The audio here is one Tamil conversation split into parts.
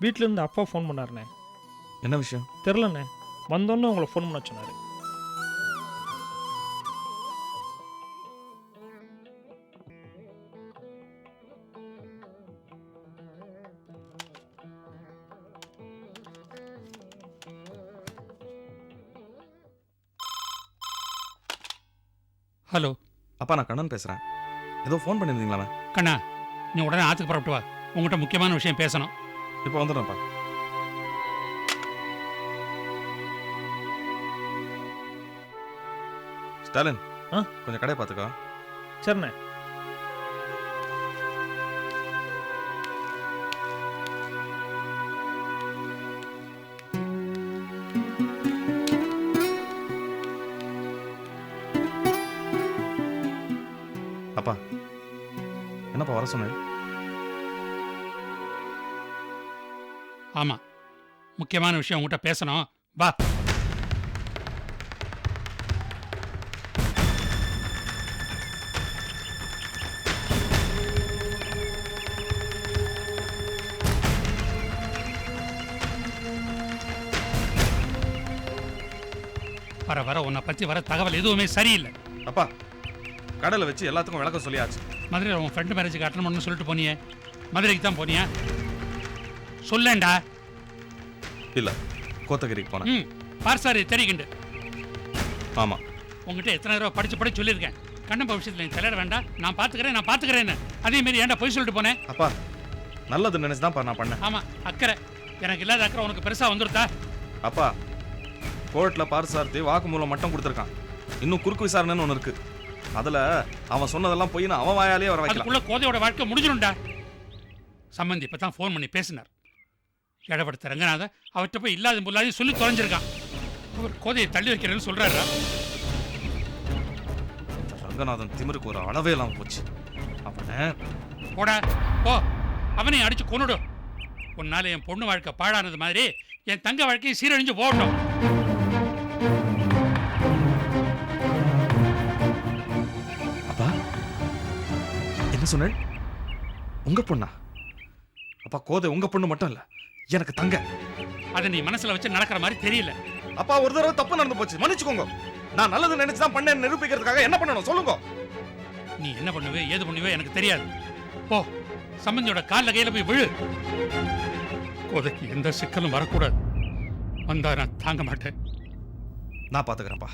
வீட்டிலேருந்து அப்பா ஃபோன் பண்ணாருண்ணே. என்ன விஷயம்? தெரிலண்ணே வந்தோன்னே உங்களை ஃபோன் பண்ண சொன்னார். ஹலோ. அப்பா நான் கண்ணன் பேசுறேன். ஏதோ ஃபோன் பண்ணியிருந்தீங்களா கண்ணா நீ உடனே ஆற்றுக்கு புறப்பட்டு வா. உங்கள்கிட்ட முக்கியமான விஷயம் பேசணும். இப்போ வந்துடுறேன்ப்பா ஸ்டாலின் ஆ? கொஞ்சம் கடையை பார்த்துக்கோ சரிண்ணே அப்பா என்னப்பா வர சொன்னேன் ஆமாம் முக்கியமான விஷயம் உங்கள்கிட்ட பேசணும். வா. வர வர உன்னை பற்றி வர தகவல் எதுவுமே சரியில்லை. அப்பா கடையில் வச்சு எல்லாத்துக்கும் விளக்கம் சொல்லியாச்சு. மதுரையில் உன் ஃப்ரெண்டு மேரேஜுக்கு அட்டன் பண்ணணும்னு சொல்லிட்டு போனியே. மதுரைக்கு தான் போனியா? சொல்லேன்டா. இல்லை கோத்தகிரிக்கு போனேன். ம் பார்சாரி தெரியுண்டு ஆமாம் உங்ககிட்ட எத்தனை தடவை படிச்சு படிச்சு சொல்லியிருக்கேன். கண்ணப்ப விஷயத்தில் நீ தலையிட வேண்டாம். நான் பார்த்துக்கிறேன் நான் பார்த்துக்கிறேன்னு. அதே மாதிரி ஏன்டா போய் சொல்லிட்டு போனேன்? அப்பா நல்லது நினைச்சு தான்ப்பா நான் பண்ணேன். ஆமாம் அக்கறை. எனக்கு இல்லாத அக்கறை உனக்கு பெருசாக வந்துருத்தா? அப்பா கோர்ட்டில் பார்சார்த்தி வாக்குமூலம் மட்டும் கொடுத்துருக்கான். இன்னும் குறுக்கு விசாரணைன்னு ஒன்று இருக்கு. அதில் அவன் சொன்னதெல்லாம் போய் அவன் வாயாலே வர வைக்கலாம். அதுக்குள்ள கோதையோட வாழ்க்கை முடிஞ்சிடும்டா. சம்பந்தி இப்போ தான் ஃபோன் பண்ணி பேசினார். இடப்படுத்த ரங்கநாத அவர்கிட்ட போய் இல்லாத முல்லாதையும் சொல்லி தொலைஞ்சிருக்கான். அவர் கோதையை தள்ளி வைக்கிறேன்னு சொல்கிறாரா ரங்கநாதன் திமிருக்கு ஒரு அளவே இல்லாமல் போச்சு. அவனை போடா போ. அவனையும் அடிச்சு கொன்னுடும் உன்னால என் பொண்ணு வாழ்க்கை பாழானது மாதிரி என் தங்க வாழ்க்கையை சீரழிஞ்சு போகட்டும். அப்பா என்ன சொன்னேன்? உங்க பொண்ணா? அப்பா கோதை உங்க பொண்ணு மட்டும் இல்ல. எனக்கு தங்க. அதை நீ மனசுல வச்சு நடக்கிற மாதிரி தெரியல. அப்பா ஒரு தடவை தப்பு நடந்து போச்சு. மன்னிச்சுக்கோங்க. நான் நல்லது நினைச்சு தான் பண்ணேன் நிரூபிக்கிறதுக்காக என்ன பண்ணணும்? சொல்லுங்க. நீ என்ன பண்ணுவே ஏது பண்ணுவே எனக்கு தெரியாது. போ சம்பந்தியோட கால்ல கையில போய் விழு. கோதைக்கு எந்த சிக்கலும் வரக்கூடாது. வந்தா நான் தாங்க மாட்டேன். நான் பாத்துக்கிறேன்ப்பா.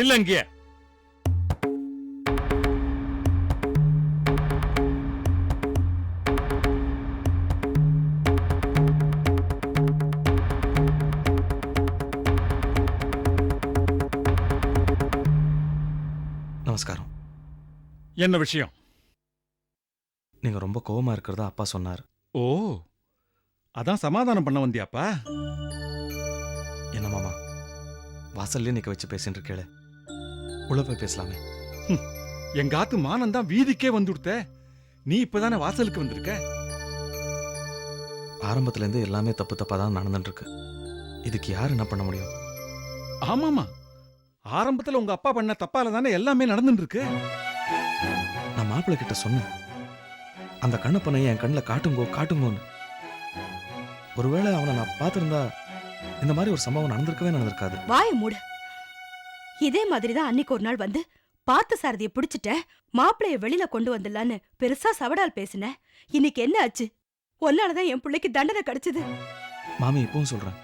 நில்லங்கிய நமஸ்காரம். என்ன விஷயம்? நீங்க ரொம்ப கோவமா இருக்கிறதா அப்பா சொன்னார். ஓ அதான் சமாதானம் பண்ண வந்தியாப்பா? என்ன மாமா வாசல்லே நிக்க வச்சு பேசிட்டு இருக்கேளே உள்ள போய் பேசலாமே எங்க ஆத்து மானம் தான் வீதிக்கே வந்துடுத்த. நீ இப்பதானே வாசலுக்கு வந்திருக்க? ஆரம்பத்துல இருந்து எல்லாமே தப்பு தப்பா தான் நடந்துட்டு இருக்கு இதுக்கு யார் என்ன பண்ண முடியும்? ஆமாமா. ஆரம்பத்துல உங்க அப்பா பண்ண தப்பால தானே எல்லாமே நடந்துட்டு இருக்கு நான் மாப்பிள்ளை கிட்ட சொன்னேன். அந்த கண்ணப்பனை என் கண்ணில் காட்டுங்கோ காட்டுங்கோன்னு. ஒருவேளை அவனை நான் பார்த்திருந்தா இந்த மாதிரி ஒரு சம்பவம் நடந்திருக்கவே நடந்திருக்காது. வாய மூடு. இதே மாதிரி தான் அன்னைக்கு ஒரு நாள் வந்து பார்த்த சாரதிய பிடிச்சிட்ட மாப்பிளைய வெளியில கொண்டு வந்துடலான்னு பெருசா சவடால் பேசின இன்னைக்கு என்ன ஆச்சு? ஒன்னாலதான் என் பிள்ளைக்கு தண்டனை கிடைச்சது. மாமி இப்பவும் சொல்றேன்.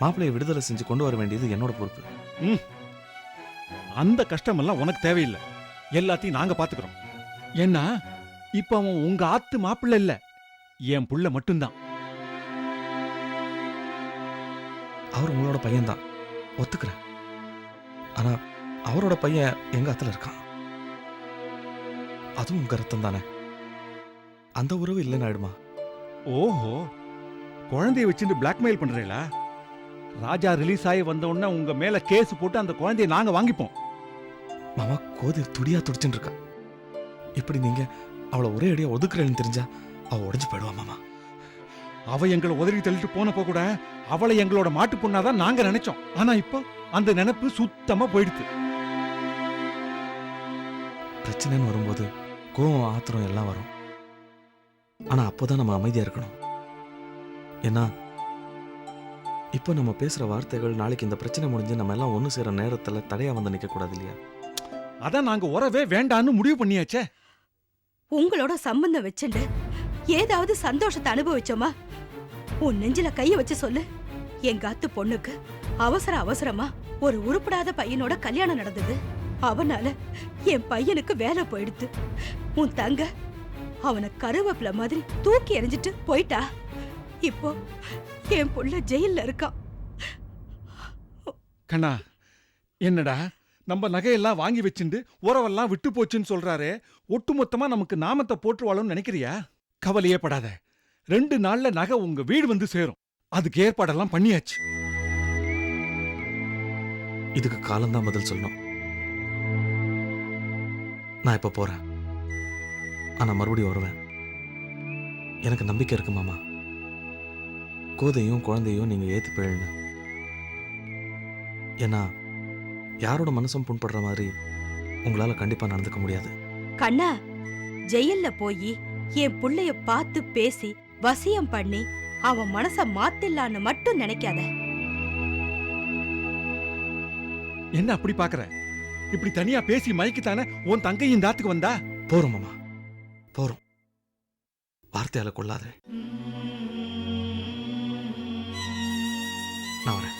மாப்பிள்ளையை விடுதலை செஞ்சு கொண்டு வர வேண்டியது என்னோட பொறுப்பு. அந்த கஷ்டமெல்லாம் உனக்கு தேவையில்லை. எல்லாத்தையும் நாங்க பாத்துக்கிறோம். ஏன்னா இப்ப அவன் உங்க ஆத்து மாப்பிள்ளை இல்ல. என் புள்ள மட்டும்தான். அவர் உங்களோட பையன்தான். ஒத்துக்கிறேன். ஆனா அவரோட பையன் எங்க அத்துல இருக்கான். அதுவும் உங்க ரத்தம் தானே? அந்த உறவு இல்லைன்னு ஆயிடுமா? ஓஹோ! குழந்தைய வச்சுட்டு பிளாக்மெயில் பண்றீங்களா? ராஜா ரிலீஸ் ஆகி வந்த உடனே உங்க மேல கேஸ் போட்டு அந்த குழந்தைய நாங்க வாங்கிப்போம். மாமா கோதை துடியா துடிச்சுட்டு இருக்கா. இப்படி நீங்க அவளை ஒரே அடியா ஒதுக்குறேன்னு தெரிஞ்சா அவ உடைஞ்சு போயிடுவா மாமா. அவ எங்களை உதறி தள்ளிட்டு போனப்போ கூட அவளை எங்களோட மாட்டு பொண்ணாதான் நாங்க நினைச்சோம். ஆனா இப்போ அந்த நினைப்பு சுத்தமா போயிடுது. பிரச்சனைன்னு வரும்போது கோவம் ஆத்திரம் எல்லாம் வரும். ஆனா அப்போதான் நம்ம அமைதியா இருக்கணும். ஏன்னா இப்போ நம்ம பேசுற வார்த்தைகள் நாளைக்கு இந்த பிரச்சனை முடிஞ்சு நம்ம எல்லாம் ஒன்று சேர நேரத்துல தடையா வந்து நிக்க கூடாது இல்லையா? அதான் நாங்க உறவே வேண்டான்னு முடிவு பண்ணியாச்சே. உங்களோட சம்பந்தம் வச்சுண்டு ஏதாவது சந்தோஷத்தை அனுபவிச்சோமா? உன் நெஞ்சில கைய வச்சு சொல்லு. எங்க அத்து பொண்ணுக்கு. அவசர அவசரமா ஒரு உருப்படாத பையனோட கல்யாணம் நடந்தது. அவனால என் பையனுக்கு வேலை போயிடுத்து. உன் தங்க அவனை கருவேப்பில மாதிரி தூக்கி எறிஞ்சிட்டு போயிட்டா. இப்போ என் புள்ள ஜெயில இருக்கான் கண்ணா என்னடா? நம்ம நகையெல்லாம் வாங்கி வச்சுண்டு உறவெல்லாம் விட்டு போச்சுன்னு சொல்றாரே. ஒட்டுமொத்தமா நமக்கு நாமத்தை போட்டுருவாளோன்னு நினைக்கிறியா? கவலையே படாத. ரெண்டு நாள்ல நகை உங்க வீடு வந்து சேரும். அதுக்கு ஏற்பாடெல்லாம் பண்ணியாச்சு. இதுக்கு காலம்தான் பதில் சொல்லணும். நான் இப்போ போறேன். ஆனா மறுபடியும் வருவேன். எனக்கு நம்பிக்கை இருக்கு மாமா. கோதையும் குழந்தையும் நீங்க ஏற்றி போயிடுங்க ஏன்னா யாரோட மனசும் புண்படுற மாதிரி உங்களால கண்டிப்பா நடந்துக்க முடியாது. கண்ணா ஜெயில்ல போய் என் புள்ளைய பார்த்து பேசி வசியம் பண்ணி அவன் மனச மாத்திடலான்னு மட்டும் நினைக்காத. என்ன அப்படி பாக்குற இப்படி தனியா பேசி மயக்கித்தானே உன் தங்கையும் தாத்துக்கு வந்தா? போறோம் மாமா. போறோம். வார்த்தையால கொள்ளாத. நான் வரேன்.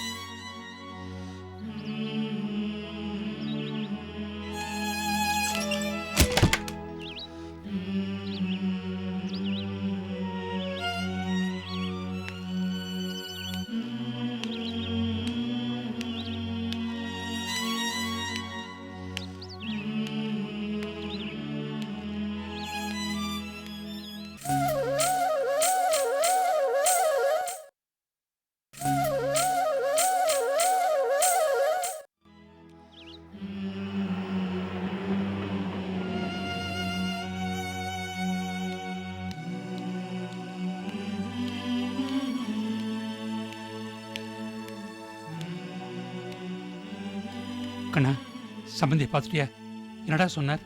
சம்பந்தி பார்த்துட்டியா? என்னடா சொன்னார்?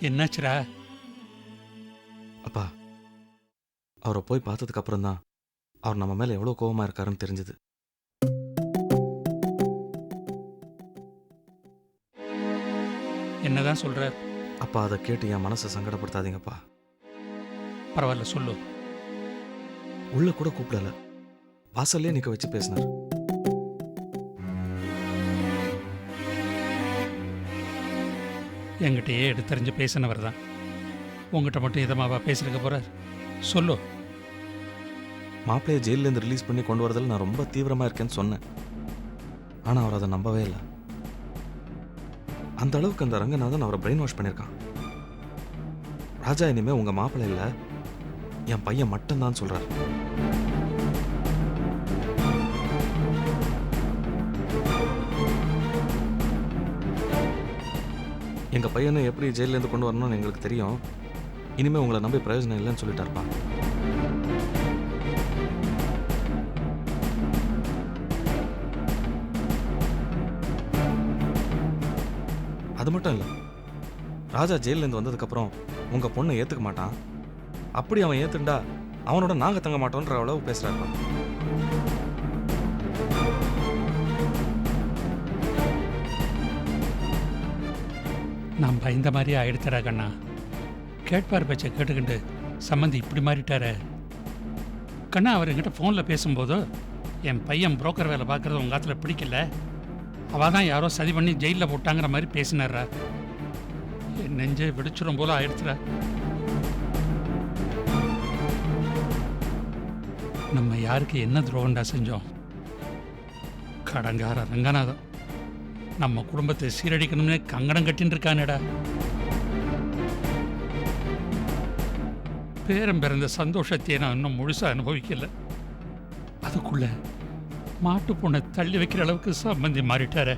என்னாச்சுடா? அப்பா அவரை போய் பார்த்ததுக்கு அப்புறம் தான் அவர் நம்ம மேல எவ்வளவு கோவமா இருக்காருன்னு தெரிஞ்சது. என்னதான் சொல்றார்? அப்பா அதை கேட்டு என் மனசை சங்கடப்படுத்தாதீங்கப்பா. பரவாயில்ல சொல்லு. உள்ள கூட கூப்பிடல. வாசல்லே நிக்க வச்சு பேசினார். என்கிட்டயே எடுத்தறிஞ்சு பேசினவர் தான். உங்ககிட்ட மட்டும் இதமாவா பேசிருக்க போகிறார் சொல்லு. மாப்பிள்ளையை ஜெயிலேருந்து ரிலீஸ் பண்ணி கொண்டு வரதில் நான் ரொம்ப தீவிரமாக இருக்கேன்னு சொன்னேன். ஆனால் அவர் அதை நம்பவே இல்லை. அந்த அளவுக்கு அந்த ரங்கநாதன் அவரை பிரெயின் வாஷ் பண்ணியிருக்கான். ராஜா இனிமேல் உங்கள் மாப்பிள்ளை இல்லை என் பையன் மட்டும்தான் சொல்கிறார் எங்கள் பையனை எப்படி ஜெயிலேருந்து கொண்டு வரணும்னு எங்களுக்கு தெரியும். இனிமேல் உங்களை நம்பி பிரயோஜனம் இல்லைன்னு சொல்லிட்டாருப்பா அது மட்டும் இல்லை ராஜா ஜெயிலேருந்து வந்ததுக்கப்புறம் உங்கள் பொண்ணை ஏற்றுக்க மாட்டான். அப்படி அவன் ஏற்றுண்டா அவனோட நாங்கள் தங்க மாட்டோன்ற அளவு பேசுகிறாருப்பா நான் பயந்த மாதிரி ஆயிடுத்தடா கண்ணா கேட்பார் பேச்சை கேட்டுக்கிட்டு சம்மந்தி இப்படி மாறிட்டாரே. கண்ணா அவர் என்கிட்ட ஃபோனில் பேசும்போது என் பையன் புரோக்கர் வேலை பார்க்குறது உங்கள் காத்தில் பிடிக்கல. அவள் தான் யாரோ சதி பண்ணி ஜெயிலில் போட்டாங்கிற மாதிரி பேசினாரா. என் நெஞ்சே வெடிச்சிடும் போல ஆயிடுச்சுடா நம்ம யாருக்கு என்ன துரோகண்டா செஞ்சோம்? கடங்கார ரங்கநாதன். நம்ம குடும்பத்தை சீரழிக்கணும்னு கங்கணம் கட்டின்னு இருக்கானேடா பேரம் பிறந்த சந்தோஷத்தையே நான் இன்னும் முழுசாக அனுபவிக்கல. அதுக்குள்ள மாட்டு பொண்ணை தள்ளி வைக்கிற அளவுக்கு சம்பந்தி மாறிட்டார.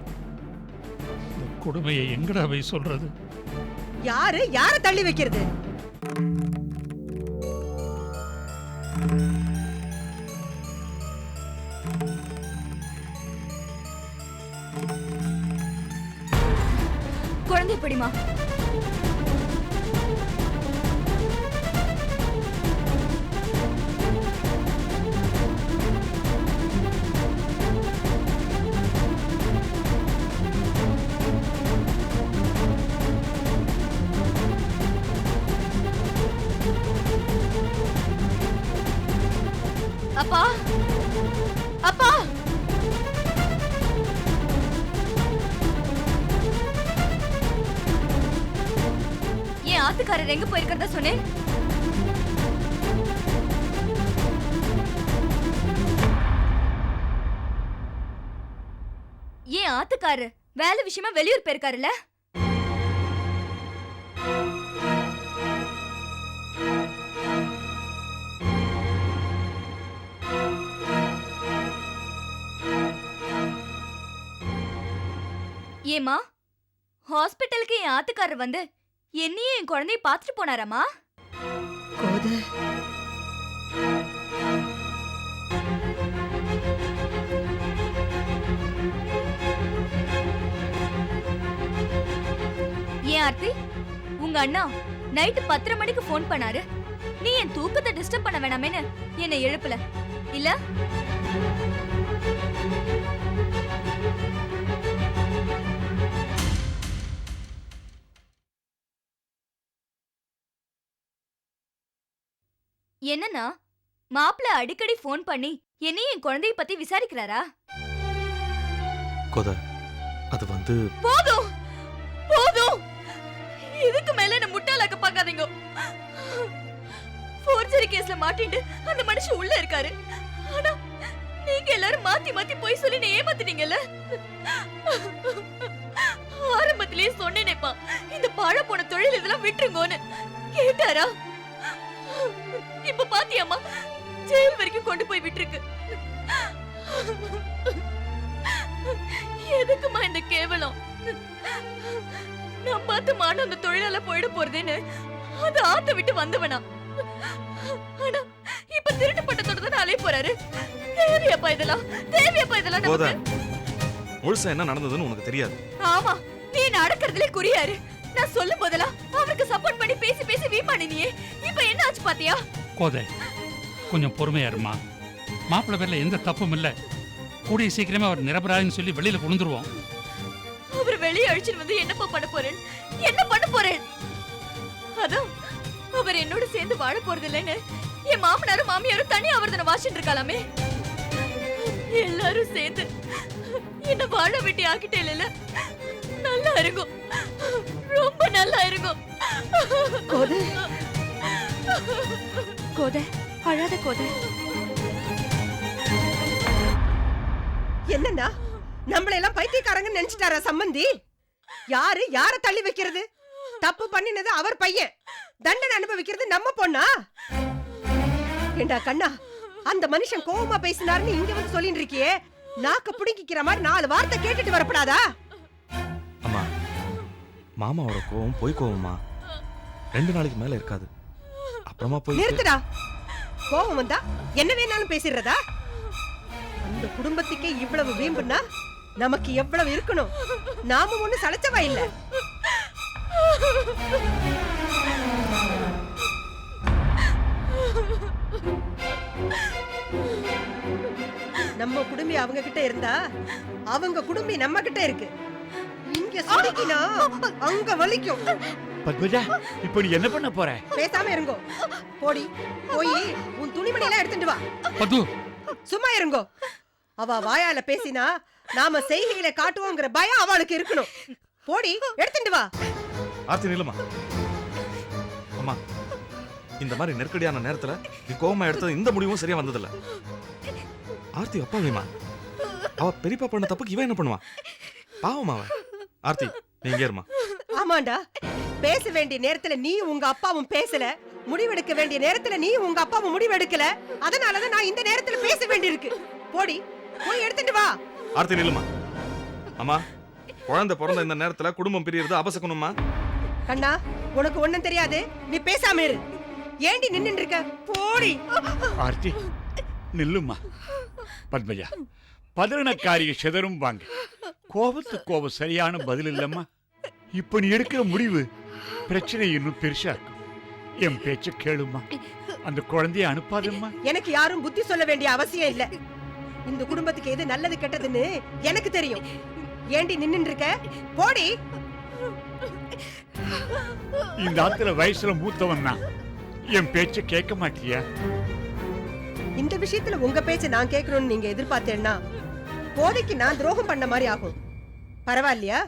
இந்த கொடுமையை எங்கடா போய் சொல்றது? யாரு? யார தள்ளி வைக்கிறது? குழந்தை பிடிமா. அப்பா அப்பா. என் எங்க போயிருக்கிறதா சொன்னேன் ஏன் ஆத்துக்காரு? வேலை விஷயமா வெளியூர் போயிருக்காருல்ல? ஏமா ஹாஸ்பிட்டலுக்கு என் ஆத்துக்காரர் வந்து என்னையும் என் குழந்தைய பார்த்துட்டு போனாராமா கோத. ஏன் ஆர்த்தி? உங்க அண்ணா நைட்டு பத்தரை மணிக்கு ஃபோன் பண்ணாரு. நீ என் தூக்கத்தை டிஸ்டர்ப் பண்ண வேணாமேன்னு என்னை எழுப்பல. இல்ல? என்னன்னா மாப்பிள்ள அடிக்கடி ஃபோன் பண்ணி என்னையும் என் குழந்தைய பத்தி விசாரிக்கிறாரா? கொத அது வந்து போதும்! போதும்! இதுக்கு மேல என்ன முட்டாளாக்க பார்க்காதீங்க. ஃபோர்ஜரி கேஸ்ல மாட்டிட்டு அந்த மனுஷன் உள்ள இருக்காரு. ஆனா நீங்க எல்லாரும் மாத்தி மாத்தி போய் சொல்லி என்ன ஏமாத்திட்டீங்கல்ல ஆரம்பத்திலேயே சொன்னேனேப்பா இந்த பாழ போன தொழில் இதெல்லாம் விட்டுருங்கோன்னு. கேட்டாரா? இப்ப பாத்தியாமா ஜெயில் வரைக்கும் கொண்டு போய் விட்டுருக்கு. எதுக்குமா இந்த கேவலம்? நான் பார்த்த மாடு அந்த தொழிலால போயிட போறதுன்னு அது ஆத்த விட்டு வந்தவனா. ஆனா இப்ப திருட்டு பட்டத்தோட தான் அலைய போறாரு? தேவையாப்பா இதெல்லாம் தேவையாப்பா இதெல்லாம் நமக்கு முழுசா என்ன நடந்ததுன்னு உனக்கு தெரியாது. ஆமா நீ நடக்கிறதுல குறியாரு. நான் சொல்லும் போதெல்லாம் அவருக்கு சப்போர்ட் பண்ணி பேசி பேசி வீமானினியே இப்ப என்ன ஆச்சு பாத்தியா? கோதை. கொஞ்சம் பொறுமையா இருமா. மாப்பிள்ளை பேர்ல எந்த தப்பும் இல்லை. கூடிய சீக்கிரமே அவர் நிரபராதின்னு சொல்லி வெளியில கொண்டுருவோம் அவர் வெளியே அழிச்சிட்டு வந்து என்னப்பா பண்ண போறேன்? என்ன பண்ண போறேன்? அதான் அவர் என்னோட சேர்ந்து வாழ போறது இல்லைன்னு என் மாமனாரும் மாமியாரும் தனி ஆவர்த்தனை வாசிட்டு இருக்காளாமே. எல்லாரும் சேர்ந்து என்ன வாழ வெட்டி ஆக்கிட்டே இல்ல நல்லா இருக்கும். ரொம்ப நல்லா இருக்கும். கோத அழாத கோத. என்னன்னா நம்மள எல்லாம் பைத்தியக்காரங்கன்னு நினைச்சிட்டாரா சம்மந்தி யாரு யார தள்ளி வைக்கிறது? தப்பு பண்ணினது அவர் பையன். தண்டனை அனுபவிக்கிறது நம்ம பொண்ணா? ஏண்டா கண்ணா அந்த மனுஷன் கோவமா பேசினாருன்னு இங்க வந்து சொல்லிட்டு இருக்கியே? நாக்க புடுங்கிக்கிற மாதிரி நாலு வார்த்தை கேட்டுட்டு வரப்படாதா? அம்மா மாமாவோட கோவம் பொய் கோவமா? ரெண்டு நாளைக்கு மேல இருக்காது. அப்புறமா போய் நிறுத்துடா. கோவம் வந்தா என்ன வேணாலும் பேசிடுறதா? அந்த குடும்பத்துக்கே இவ்வளவு வீம்புன்னா நமக்கு எவ்வளவு இருக்கணும்? நாம ஒண்ணு சளைச்சவா இல்ல? நம்ம குடும்பி அவங்க கிட்ட இருந்தா அவங்க குடும்பி நம்ம கிட்ட இருக்கு. இங்க சுடுக்கினா அங்க வலிக்கும். பத்மஜா இப்போ நீ என்ன பண்ண போற? பேசாம இருங்கோ. போடி போய் உன் துணிமணி எல்லாம் எடுத்துட்டு வா. பது சும்மா இருங்கோ. அவ வாயால பேசினா நாம செய்கையில காட்டுவோங்கிற பயம் அவளுக்கு இருக்கணும். போடி எடுத்துட்டு வா. ஆர்த்தி நில்லுமா? அம்மா இந்த மாதிரி நெருக்கடியான நேரத்துல நீ கோவமா எடுத்தது இந்த முடிவும் சரியா வந்ததில்ல. ஆர்த்தி அப்பாவிமா அவ பெரியப்பா பண்ண தப்புக்கு இவன் என்ன பண்ணுவான் பாவமா அவன் ஆர்த்தி நீ இங்கே இருமா. ஆமாண்டா. பேச வேண்டிய நேரத்துல நீ உங்க அப்பாவும் பேசல. முடிவெடுக்க வேண்டிய நேரத்துல நீ உங்க அப்பாவும் முடிவெடுக்கல. அதனாலதான் நான் இந்த நேரத்துல பேச வேண்டியிருக்கு. போடி போய் எடுத்துட்டு வா. ஆர்த்தி நில்லுமா? அம்மா குழந்தை பிறந்த இந்த நேரத்துல குடும்பம் பிரியறது அபசக்கணுமா கண்ணா உனக்கு ஒண்ணும் தெரியாது. நீ பேசாம இரு. ஏண்டி நின்னுட்டு இருக்க? போடி. ஆர்த்தி நில்லுமா? பத்மஜா பதறனக்காரிய சிதறும் வாங்க. கோபத்து கோபம் சரியான பதில் இல்லம்மா. இப்ப நீ எடுக்கிற முடிவு பிரச்சனை இன்னும் பெருசாக்கும் என் பேச்ச கேளுமா? அந்த குழந்தைய அனுப்பாதம்மா? எனக்கு யாரும் புத்தி சொல்ல வேண்டிய அவசியம் இல்ல. இந்த குடும்பத்துக்கு எது நல்லது கெட்டதுன்னு எனக்கு தெரியும். ஏண்டி நின்னுட்டு இருக்க போடி. இந்த ஆத்துல வயசுல மூத்தவன் தான் என் பேச்ச கேட்க மாட்டியா? இந்த விஷயத்துல உங்க பேச்ச நான் கேட்கணும்னு நீங்க எதிர்பார்த்தேன்னா போதைக்கு நான் துரோகம் பண்ண மாதிரி ஆகும். பரவாயில்லையா?